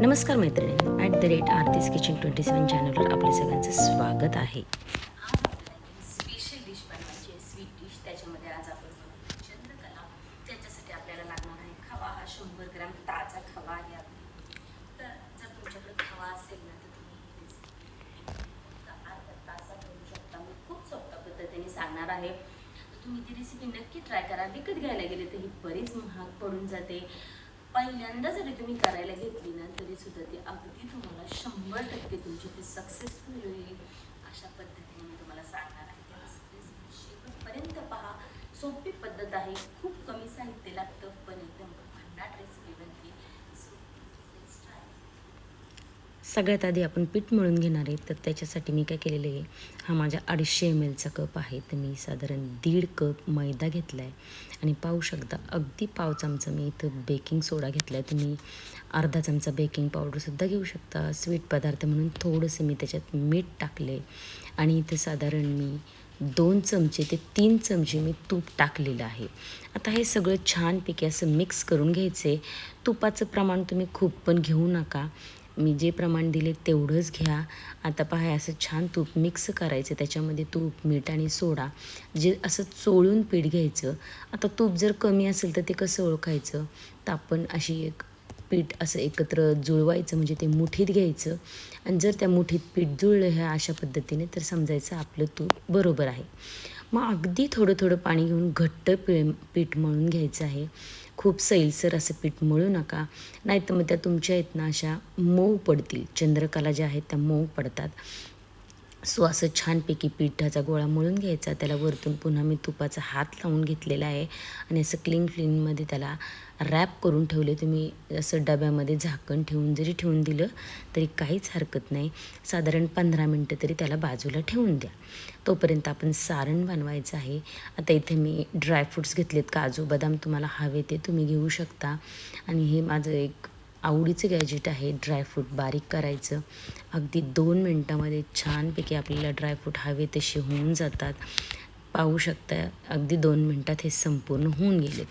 नमस्कार मैत्रिणी at the rate Aarti's kitchen twenty seven चॅनलवर आपल्या सगळ्यांचं स्वागत आहे. आज आपल्याला स्पेशल डिश बनवायची आहे स्वीट डिश त्याच्यामध्ये आज आपण बनवू चंद्रकला त्याच्यासाठी आपल्याला लागणार आहे खवा. हा शंभर ग्रॅम ताजा खवा आहे तर जर तुमच्याकडे खवा असेल ना तर तुम्ही ही तासात बनवू शकता. मी खूप सोप्या पद्धतीने सांगणार आहे. तुम्ही ती रेसिपी नक्की ट्राय करा. विकत घ्यायला गेले तर ही बरीच महाग पडून जाते. पहिल्यांदा जरी तुम्ही करायला घेतली ना तरी सुद्धा ती अगदी तुम्हाला शंभर टक्के तुमची ती सक्सेसफुल होईल अशा पद्धतीने मी तुम्हाला सांगणार आहे. शेवटपर्यंत पहा. सोपी पद्धत आहे. खूप कमी साहित्य लागतं पण एकदम भन्नाट रेसिपी बनते सो लेट्स ट्राय सगळ्यात आधी आपण पीठ मळून घेणार आहे. तर त्याच्यासाठी मी काय केलेलं आहे हा माझ्या अडीचशे एम एलचा कप आहे. तर मी साधारण दीड कप मैदा घेतला आहे आणि पाहू शकता अगदी पाव चमचा मी इथं बेकिंग सोडा घेतला आहे तुम्ही अर्धा चमचा बेकिंग पावडरसुद्धा घेऊ शकता. स्वीट पदार्थ म्हणून थोडंसं मी त्याच्यात मीठ टाकले आणि इथं साधारण मी दोन चमचे ते तीन चमचे मी तूप टाकलेलं आहे. आता हे सगळं छानपैकी असं मिक्स करून घ्यायचे तुपाचं प्रमाण तुम्ही खूप पण घेऊ नका. मी जे प्रमाण दिले तेवढंच घ्या. आता पहा असं छान तूप मिक्स करायचं त्याच्यामध्ये तूप मीठ आणि सोडा. जे असं चोळून पीठ घ्यायचं. आता तूप जर कमी असेल तर ते कसं ओळखायचं? तर आपण अशी एक पीठ असं एकत्र जुळवायचं म्हणजे ते मुठीत घ्यायचं. आणि जर त्या मुठीत पीठ जुळलं ह्या अशा पद्धतीने तर समजायचं आपलं तूप बरोबर आहे. मग अगदी थोडं थोडं पाणी घेऊन घट्ट पी पीठ मळून घ्यायचं आहे. खूप सैलसर असं पीठ मळू नका. नाही तर मग त्या तुमच्या आहेत ना अशा मऊ पडतील. चंद्रकला ज्या आहेत त्या मऊ पडतात. सो असं छानपैकी पिठाचा गोळा मळून घ्यायचा. त्याला वरतून पुन्हा मी तुपाचा हात लावून घेतलेला आहे. आणि असं क्लीन क्लीनमध्ये त्याला रॅप करून ठेवले. तुम्ही असं डब्यामध्ये झाकण ठेवून जरी ठेवून दिलं तरी काहीच हरकत नाही. साधारण पंधरा मिनटं तरी त्याला बाजूला ठेवून द्या. तोपर्यंत आपण सारण बनवायचं आहे. आता इथे मी ड्रायफ्रूट्स घेतलेत. काजू बदाम तुम्हाला हवे ते तुम्ही घेऊ शकता. आणि हे माझं एक आवडीचं गॅजेट आहे ड्रायफ्रूट बारीक करायचं. अगदी दोन मिनटामध्ये छानपैकी आपल्याला ड्रायफ्रूट हवे तसे होऊन जातात. पाहू शकता अगदी दोन मिनटात हे संपूर्ण होऊन गेलेत.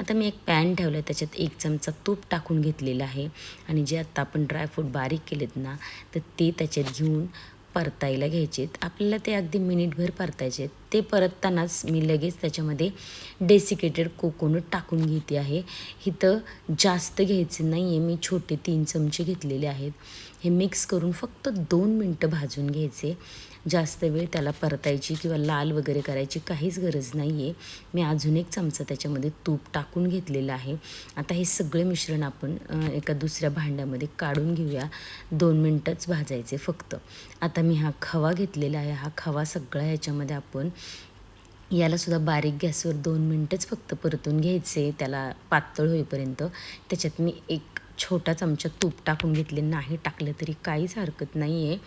आता मी एक पॅन ठेवलं आहे त्याच्यात एक चमचा तूप टाकून घेतलेलं आहे. आणि जे आत्ता आपण ड्रायफ्रूट बारीक केलेत ना तर ते त्याच्यात घेऊन परतायला घ्यायचेत. आपल्याला ते अगदी मिनिटभर परतायचे ते परततानाच मी लगेच त्याच्यामध्ये डेसिकेटेड कोकोनट टाकून घेते आहे. इथं जास्त घ्यायचं नाही आहे मी छोटे तीन चमचे घेतलेले आहेत. हे मिक्स करून फक्त दोन मिनटं भाजून घ्यायचे. जास्त वेळ त्याला परतायची किंवा लाल वगैरे करायची काहीच गरज नाही आहे मी अजून एक चमचा त्याच्यामध्ये तूप टाकून घेतलेलं आहे. आता हे सगळे मिश्रण आपण एका दुसऱ्या भांड्यामध्ये काढून घेऊया. दोन मिनटंच भाजायचे फक्त. आता मी हा खवा घेतलेला आहे. हा खवा सगळा ह्याच्यामध्ये आपण यालासुद्धा बारीक गॅसवर दोन मिनटंच फक्त परतून घ्यायचे. त्याला पातळ होईपर्यंत. त्याच्यात मी एक छोटा चमचा तूप टाकून घेतले. नाही टाकलं तरी काहीच हरकत नाही आहे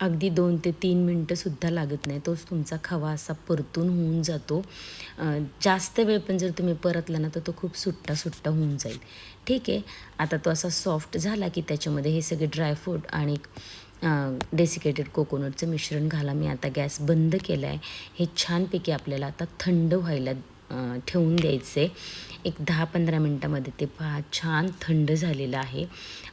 अगदी दोन ते तीन मिनटंसुद्धा लागत नाही. तोच तुमचा खवा असा परतून होऊन जातो. जास्त वेळ पण जर तुम्ही परतला ना तर तो खूप सुट्टा सुट्टा होऊन जाईल. ठीक आहे? आता तो असा सॉफ्ट झाला की त्याच्यामध्ये हे सगळे ड्रायफ्रूट आणि डेसिकेटेड कोकोनटचं मिश्रण घाला. मी आता गॅस बंद केला आहे हे छानपैकी आपल्याला आता थंड व्हायला ठेवून द्यायचे. एक दहा पंधरा मिनटामध्ये ते पहा छान थंड झालेलं आहे.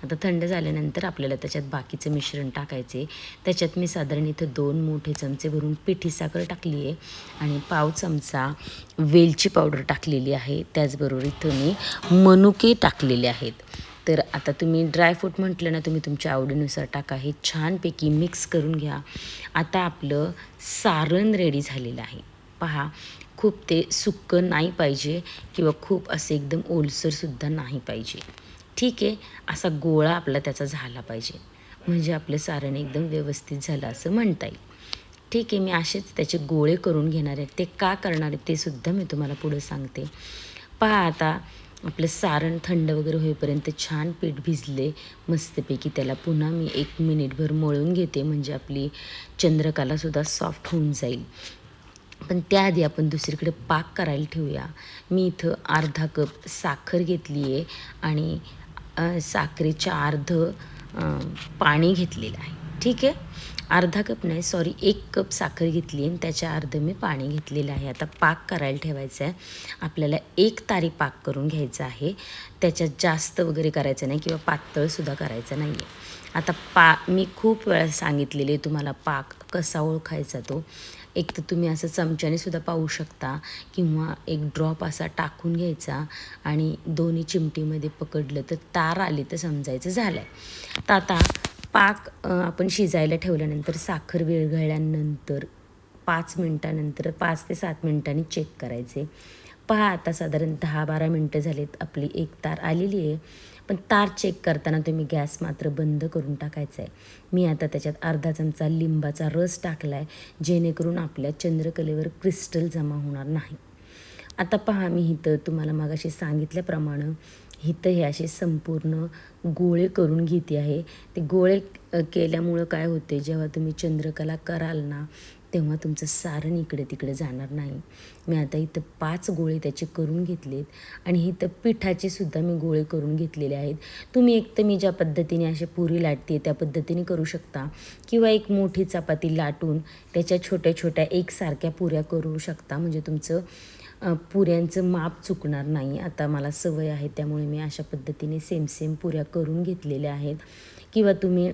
आता थंड झाल्यानंतर आपल्याला त्याच्यात बाकीचं मिश्रण टाकायचे. त्याच्यात मी साधारण इथं दोन मोठे चमचे भरून पिठी साखर टाकली आहे आणि पाव चमचा वेलची पावडर टाकलेली आहे. त्याचबरोबर इथं मी मनुके टाकलेले आहेत. तर आता तुम्ही ड्रायफ्रूट म्हटलं ना तुम्ही तुमच्या आवडीनुसार टाका. हे छानपैकी मिक्स करून घ्या. आता आपलं सारण रेडी झालेलं आहे. पहा खूप ते सुक्कं नाही पाहिजे किंवा खूप असे एकदम ओलसरसुद्धा नाही पाहिजे. ठीक आहे असा गोळा आपला त्याचा झाला पाहिजे. म्हणजे आपलं सारण एकदम व्यवस्थित झालं असं म्हणता येईल. ठीक आहे मी असेच त्याचे गोळे करून घेणार आहे. ते का करणार आहे ते सुद्धा मी तुम्हाला पुढं सांगते. पहा आता आपलं सारण थंड वगैरे होईपर्यंत छान पीठ भिजले मस्तपैकी त्याला पुन्हा मी एक मिनिटभर मळून घेते. म्हणजे आपली चंद्रकलासुद्धा सॉफ्ट होऊन जाईल. पण त्याआधी आपण दुसरीकडे पाक करायला ठेवूया. मी इथं अर्धा कप साखर घेतली आहे आणि साखरेच्या अर्ध पाणी घेतलेलं आहे. ठीक? आहे अर्धा कप नाही सॉरी एक कप साखर घेतली आणि त्याच्या अर्ध मी पाणी घेतलेलं आहे. आता पाक करायला ठेवायचं आहे आपल्याला एक तारी पाक करून घ्यायचा आहे. त्याच्यात जास्त वगैरे करायचं नाही किंवा पातळसुद्धा करायचं नाही आहे आता पा मी खूप वेळा सांगितलेले तुम्हाला पाक कसा ओळखायचा तो. एक तर तुम्ही असं चमच्याने सुद्धा पाहू शकता किंवा एक ड्रॉप असा टाकून घ्यायचा आणि दोन्ही चिमटीमध्ये पकडलं तर तार आली तर समजायचं झालं आहे तर आता पाक आपण शिजायला ठेवल्यानंतर साखर विरघळल्यानंतर पाच मिनटानंतर पाच ते सात मिनटांनी चेक करायचे. पहा आता साधारण दहा बारा मिनटं झालीत आपली एक तार आलेली आहे. पण तार चेक करताना तुम्ही गॅस मात्र बंद करून टाकायचा आहे मी आता त्याच्यात अर्धा चमचा लिंबाचा रस टाकला आहे जेणेकरून आपल्या चंद्रकलेवर क्रिस्टल जमा होणार नाही. आता पहा मी इथं तुम्हाला मगाशी सांगितल्याप्रमाणे इथं हे असे संपूर्ण गोळे करून घेते आहे. ते गोळे केल्यामुळं काय होते जेव्हा तुम्ही चंद्रकला कराल ना तेव्हा तुमचं सारण इकडे तिकडे जाणार नाही. मी आता इथं पाच गोळे त्याचे करून घेतलेत आणि इथं पिठाचे सुद्धा मी गोळे करून घेतलेले आहेत. तुम्ही एक तर मी ज्या पद्धतीने असे पुरी लाटते त्या पद्धतीने करू शकता. किंवा एक मोठी चपाती लाटून त्याच्या छोट्या छोट्या एकसारख्या पुऱ्या करू शकता. म्हणजे तुमचं पुऱ्यांचं माप चुकणार नाही. आता मला सवय आहे त्यामुळे मी अशा पद्धतीने सेम सेम पुऱ्या करून घेतलेल्या आहेत. किंवा तुम्ही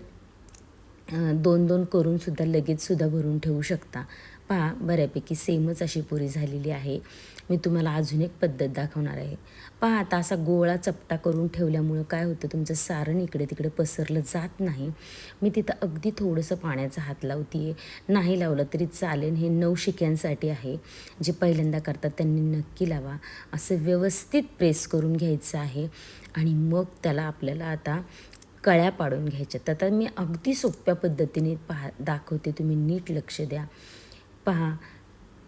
दोन दोन करून सुद्धा लगेच सुद्धा भरून ठेवू शकता. पहा बऱ्यापैकी सेमच अशी पुरी झालेली आहे. मी तुम्हाला अजून एक पद्धत दाखवणार आहे. पहा आता असा गोळा चपटा करून ठेवल्यामुळं काय होतं तुमचं सारण इकडे तिकडे पसरलं जात नाही. मी तिथं अगदी थोडंसं पाण्याचा हात लावते नाही लावलं तरी चालेल हे नऊ शिक्यांसाठी आहे. जे पहिल्यांदा करतात त्यांनी नक्की लावा. असं व्यवस्थित प्रेस करून घ्यायचं आहे. आणि मग त्याला आपल्याला आता कळ्या पाडून घ्यायच्या. तर आता मी अगदी सोप्या पद्धतीने पहा दाखवते. तुम्ही नीट लक्ष द्या. पहा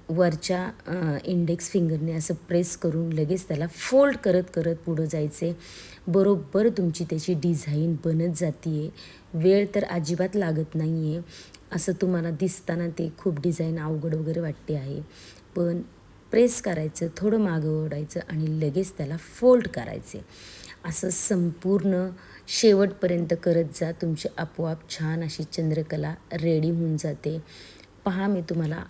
वरच्या इंडेक्स फिंगरने असं प्रेस करून लगेच त्याला फोल्ड करत करत पुढं जायचे. बरोबर तुमची त्याची डिझाईन बनत जाते वेळ तर अजिबात लागत नाही आहे असं तुम्हाला दिसताना ते खूप डिझाईन अवघड वगैरे वाटते आहे. पण प्रेस करायचं थोडं मागं ओढायचं आणि लगेच त्याला फोल्ड करायचे. असं संपूर्ण शेवटपर्यंत करत जा. तुमची आपोआप छान अशी चंद्रकला रेडी होऊन जाते. पहा मी तुम्हाला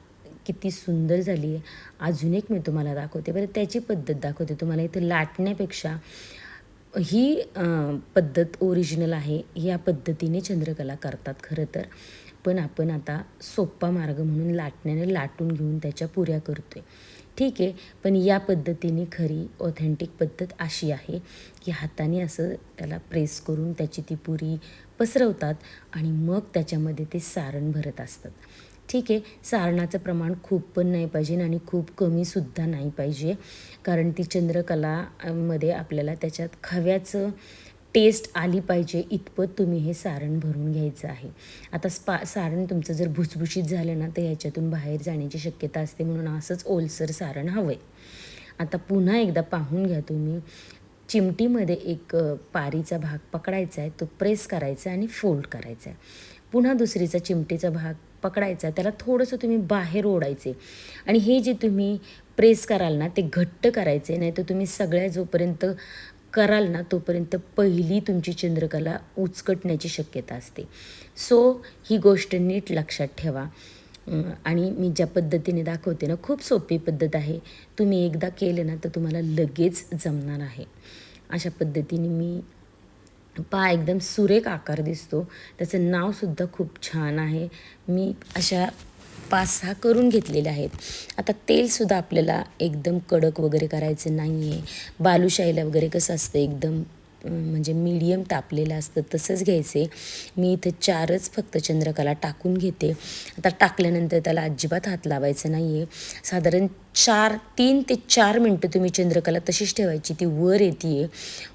किती सुंदर झाली आहे. अजून एक मी तुम्हाला दाखवते. बरं त्याची पद्धत दाखवते तुम्हाला. इथं लाटण्यापेक्षा ही पद्धत ओरिजिनल आहे. या पद्धतीने चंद्रकला करतात खरं तर. पण आपण आता सोप्पा मार्ग म्हणून लाटण्याने लाटून घेऊन त्याच्या पुऱ्या करतो आहे ठीक आहे पण या पद्धतीने खरी ऑथेंटिक पद्धत अशी आहे की हाताने असं त्याला प्रेस करून त्याची ती पुरी पसरवतात आणि मग त्याच्यामध्ये ते सारण भरत असतात. ठीक आहे सारणाचं प्रमाण खूप पण नाही पाहिजे आणि खूप कमीसुद्धा नाही पाहिजे. कारण ती चंद्रकला मध्ये आपल्याला त्याच्यात खव्याचं टेस्ट आली पाहिजे इतपत तुम्ही हे सारण भरून घ्यायचं आहे. आता स्पा सारण तुमचं जर भुसभुशीत झालं ना तर ह्याच्यातून बाहेर जाण्याची शक्यता असते म्हणून असंच ओलसर सारण हवं आहे आता पुन्हा एकदा पाहून घ्या तुम्ही. चिमटीमध्ये एक पारीचा भाग पकडायचा आहे तो प्रेस करायचा आणि फोल्ड करायचा आहे. पुन्हा दुसरीचा चिमटीचा भाग पकडायचा त्याला थोडंसं तुम्ही बाहेर ओढायचे. आणि हे जे तुम्ही प्रेस कराल ना ते घट्ट करायचे नाही तर तुम्ही सगळ्या जोपर्यंत कराल ना तोपर्यंत पहिली तुमची चंद्रकला उचकटण्याची शक्यता असते. सो ही गोष्ट नीट लक्षात ठेवा. आणि मी ज्या पद्धतीने दाखवते ना खूप सोपी पद्धत आहे. तुम्ही एकदा केलं ना तर तुम्हाला लगेच जमणार आहे. अशा पद्धतीने मी पहा एकदम सुरेख आकार दिसतो. त्याचं नावसुद्धा खूप छान आहे. मी अशा पाच सहा करून घेतलेले आहेत. आता तेलसुद्धा आपल्याला एकदम कडक वगैरे करायचं नाही आहे बालुशाहीला वगैरे कसं असतं एकदम म्हणजे मीडियम तापलेलं असतं तसंच घ्यायचे. मी इथं चारच फक्त चंद्रकला टाकून घेते. आता टाकल्यानंतर त्याला अजिबात हात लावायचं नाही आहे साधारण चार तीन ते चार मिनटं तुम्ही चंद्रकला तशीच ठेवायची ती वर येते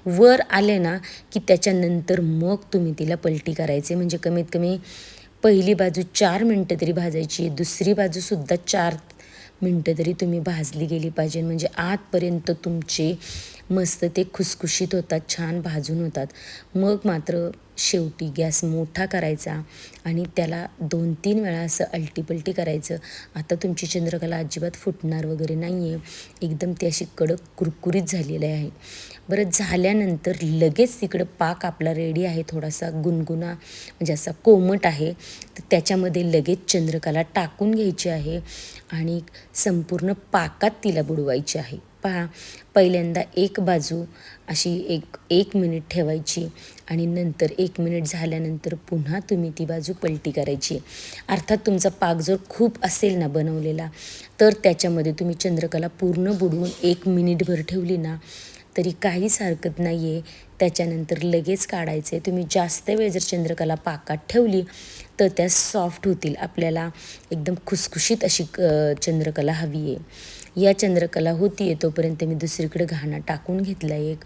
वर आले ना की त्याच्यानंतर मग तुम्ही तिला पलटी करायचे. म्हणजे कमीत कमी पहिली बाजू चार मिनटं तरी भाजायची दुसरी बाजूसुद्धा चार मिनटं तरी तुम्ही भाजली गेली पाहिजे. म्हणजे आतपर्यंत तुमचे मस्त ते खुसखुशीत होतात छान भाजून होतात. मग मात्र शेवटी गॅस मोठा करायचा आणि त्याला दोन तीन वेळा असं अलटीपलटी करायचं. आता तुमची चंद्रकला अजिबात फुटणार वगैरे नाही आहे एकदम ती अशी कडक कुरकुरीत झालेली आहे. बरं झाल्यानंतर लगेच तिकडं पाक आपला रेडी आहे थोडासा गुणगुणा म्हणजे असा कोमट आहे. तर त्याच्यामध्ये लगेच चंद्रकला टाकून घ्यायची आहे आणि संपूर्ण पाकात तिला बुडवायची आहे. पहा पहिल्यांदा एक बाजू अशी एक एक मिनिट ठेवायची आणि नंतर एक मिनिट झाल्यानंतर पुन्हा तुम्ही ती बाजू पलटी करायची. अर्थात तुमचा पाक जर खूप असेल ना बनवलेला तर त्याच्यामध्ये तुम्ही चंद्रकला पूर्ण बुडवून एक मिनिटभर ठेवली ना तरी काहीच हरकत नाही आहे त्याच्यानंतर लगेच काढायचं. आहे तुम्ही जास्त वेळ जर चंद्रकला पाकात ठेवली तर त्या सॉफ्ट होतील. आपल्याला एकदम खुसखुशीत अशी क चंद्रकला हवी आहे या चंद्रकला होती आहे तोपर्यंत मी दुसरीकडे घाणा टाकून घेतला एक.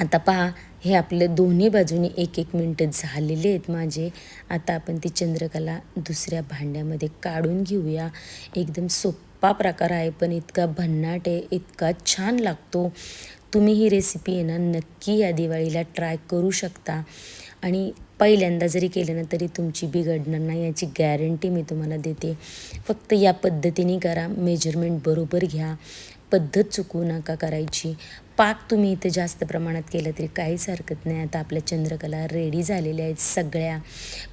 आता पहा हे आपले दोन्ही बाजूनी एक एक मिनटं झालेले आहेत माझे. आता आपण ती चंद्रकला दुसऱ्या भांड्यामध्ये काढून घेऊया. एकदम सोपं प्रकार आहे पण इतका भन्नाट आहे इतका छान लागतो. तुम्ही ही रेसिपी आहे ना नक्की या दिवाळीला ट्राय करू शकता. आणि पहिल्यांदा जरी केलं ना तरी तुमची बिघडणार नाही याची गॅरंटी मी तुम्हाला देते. फक्त या पद्धतीने करा मेजरमेंट बरोबर घ्या. पद्धत चुकवू नका करायची. पाक तुम्ही इथं जास्त प्रमाणात केलं तरी काहीच हरकत नाही. आता आपल्या चंद्रकला रेडी झालेल्या आहेत सगळ्या.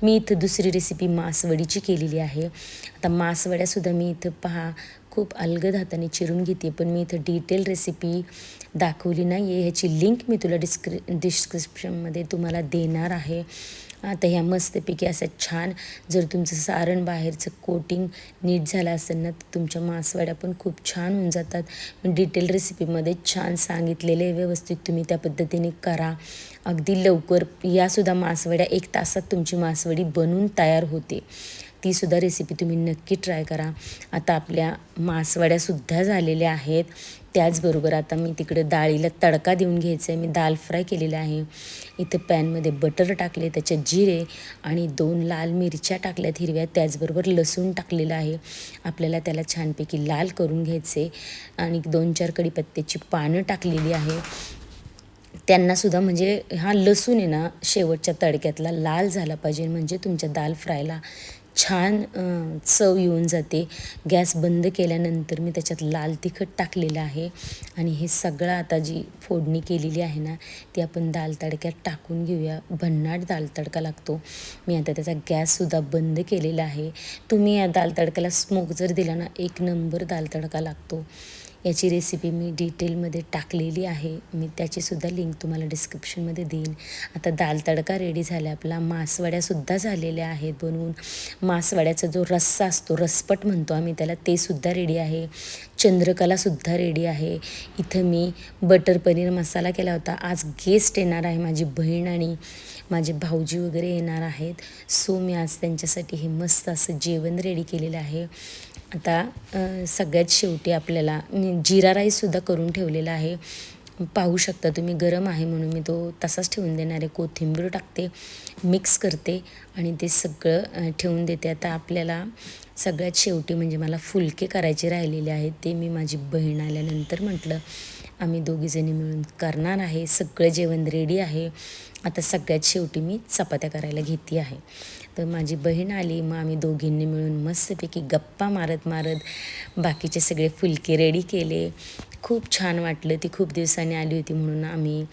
मी इथं दुसरी रेसिपी मासवडीची केलेली आहे. आता मासवड्यासुद्धा मी इथं पहा खूप अलगद हाताने चिरून घेते पण मी इथं डिटेल रेसिपी दाखवली नाही आहे ह्याची लिंक मी तुला डिस्क्रि डिस्क्रिप्शनमध्ये तुम्हाला देणार आहे. आता ह्या मस्तपैकी असं छान जर तुमचं सारण बाहेरचं कोटिंग नीट झालं असेल ना तर तुमच्या मासवड्या पण खूप छान होऊन जातात. डिटेल रेसिपीमध्ये छान सांगितलेले व्यवस्थित तुम्ही त्या पद्धतीने करा. अगदी लवकर यासुद्धा मासवड्या एक तासात तुमची मासवडी बनून तयार होते. तीसुद्धा रेसिपी तुम्ही नक्की ट्राय करा. आता आपल्या मासवड्यासुद्धा झालेल्या आहेत. त्याचबरोबर आता मी तिकडे डाळीला तडका देऊन घ्यायचा आहे मी दाल फ्राय केलेला आहे. इथं पॅनमध्ये बटर टाकले त्याच्यात जिरे आणि दोन लाल मिरच्या टाकल्यात हिरव्या. त्याचबरोबर लसूण टाकलेलं आहे. आपल्याला त्याला छानपैकी लाल करून घ्यायचे आणि दोन चार कडीपत्त्याची पानं टाकलेली आहे. त्यांनासुद्धा म्हणजे हा लसूण आहे ना शेवटच्या तडक्यातला लाल झाला पाहिजे. म्हणजे तुमच्या दाल फ्रायला छान चव येऊन जाते. गॅस बंद केल्यानंतर मी त्याच्यात लाल तिखट टाकलेलं आहे. आणि हे सगळं आता जी फोडणी केलेली आहे ना ती आपण दाल तडक्यात टाकून घेऊया. भन्नाट दाल तडका लागतो. मी आता त्याचा गॅससुद्धा बंद केलेला आहे. तुम्ही या दाल तडक्याला स्मोक जर दिला ना एक नंबर दाल तडका लागतो. याची रेसिपी मी डिटेलमध्ये टाकलेली आहे. मी त्याचीसुद्धा लिंक तुम्हाला डिस्क्रिप्शनमध्ये देईन. आता दाल तडका रेडी झाला. आपला मासवड्यासुद्धा झालेल्या आहेत बनवून. मासवड्याचा जो रस्सा असतो रसपट म्हणतो आम्ही त्याला तेसुद्धा रेडी आहे. चंद्रकलासुद्धा रेडी आहे. इथं मी बटर पनीर मसाला केला होता. आज गेस्ट येणार आहे माझी बहीण आणि माझे भाऊजी वगैरे येणार आहेत. सो मी आज त्यांच्यासाठी हे मस्त असं जेवण रेडी केलेलं आहे. आता सगळ्यात शेवटी आपल्याला जिरा राईससुद्धा करून ठेवलेला आहे. पाहू शकता तुम्ही गरम आहे म्हणून मी तो तसाच ठेवून देणार आहे. कोथिंबीर टाकते मिक्स करते आणि ते सगळं ठेवून देते. आता आपल्याला सगळ्यात शेवटी म्हणजे मला फुलके करायचे राहिलेले आहेत ते मी माझी बहीण आल्यानंतर म्हटलं आम्ही दोघीजणी मिळून करणार आहे. सगळं जेवण रेडी आहे. आता सगळ्यात शेवटी मी चपात्या करायला घेते आहे. तर माझी बहीण आली. मग आम्ही दोघींनी मिळून मस्तपैकी गप्पा मारत मारत बाकीचे सगळे फुलके रेडी केले. खूप छान वाटलं. ती खूप दिवसांनी आली होती म्हणून आम्ही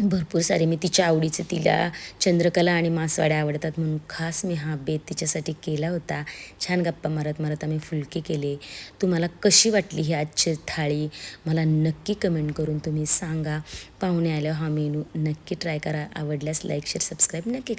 भरपूर सारे मी तिच्या आवडीचं तिला चंद्रकला आणि मासवाड्या आवडतात म्हणून खास मी हा बेत तिच्यासाठी केला होता. छान गप्पा मारत मारत आम्ही फुलके केले. तुम्हाला कशी वाटली ही आजची थाळी? मला नक्की कमेंट करून तुम्ही सांगा. पाहुणे आल्यावर हा मेनू नक्की ट्राय करा. आवडल्यास लाईक शेअर सबस्क्राईब नक्की